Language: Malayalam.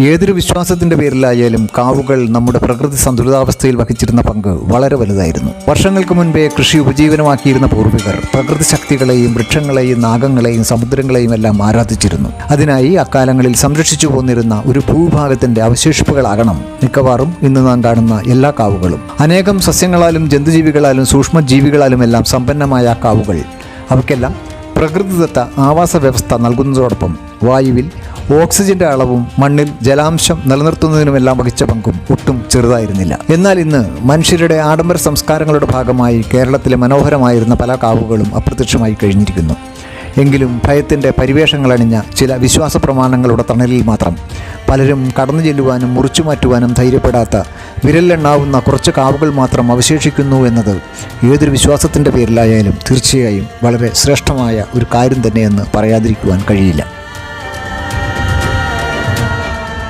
ഏതൊരു വിശ്വാസത്തിന്റെ പേരിലായാലും കാവുകൾ നമ്മുടെ പ്രകൃതി സന്തുലിതാവസ്ഥയിൽ വഹിച്ചിരുന്ന പങ്ക് വളരെ വലുതായിരുന്നു. വർഷങ്ങൾക്ക് മുൻപേ കൃഷി ഉപജീവനമാക്കിയിരുന്ന പൂർവികർ പ്രകൃതി ശക്തികളെയും വൃക്ഷങ്ങളെയും നാഗങ്ങളെയും സമുദ്രങ്ങളെയും എല്ലാം ആരാധിച്ചിരുന്നു. അതിനായി അക്കാലങ്ങളിൽ സംരക്ഷിച്ചു പോന്നിരുന്ന ഒരു ഭൂഭാഗത്തിന്റെ അവശേഷിപ്പുകളാകണം മിക്കവാറും ഇന്ന് നാം കാണുന്ന എല്ലാ കാവുകളും. അനേകം സസ്യങ്ങളാലും ജന്തുജീവികളാലും സൂക്ഷ്മജീവികളാലും എല്ലാം സമ്പന്നമായ കാവുകൾ. അവയ്ക്കെല്ലാം പ്രകൃതിദത്ത ആവാസ വ്യവസ്ഥ നൽകുന്നതോടൊപ്പം വായുവിൽ ഓക്സിജന്റെ അളവും മണ്ണിൽ ജലാംശം നിലനിർത്തുന്നതിനുമെല്ലാം വഹിച്ച പങ്കും ഒട്ടും ചെറുതായിരുന്നില്ല. എന്നാൽ ഇന്ന് മനുഷ്യരുടെ ആഡംബര സംസ്കാരങ്ങളുടെ ഭാഗമായി കേരളത്തിലെ മനോഹരമായിരുന്ന പല കാവുകളും അപ്രത്യക്ഷമായി കഴിഞ്ഞിരിക്കുന്നു. എങ്കിലും ഭയത്തിന്റെ പരിവേഷങ്ങളണിഞ്ഞ ചില വിശ്വാസ പ്രമാണങ്ങളുടെ തണലിൽ മാത്രം പലരും കടന്നു ചെല്ലുവാനും മുറിച്ചു മാറ്റുവാനും ധൈര്യപ്പെടാത്ത വിരലിലെണ്ണാവുന്ന കുറച്ച് കാവുകൾ മാത്രം അവശേഷിക്കുന്നു എന്നത് ഏതൊരു വിശ്വാസത്തിന്റെ പേരിലായാലും തീർച്ചയായും വളരെ ശ്രേഷ്ഠമായ ഒരു കാര്യം തന്നെയെന്ന് പറയാതിരിക്കുവാൻ കഴിയില്ല.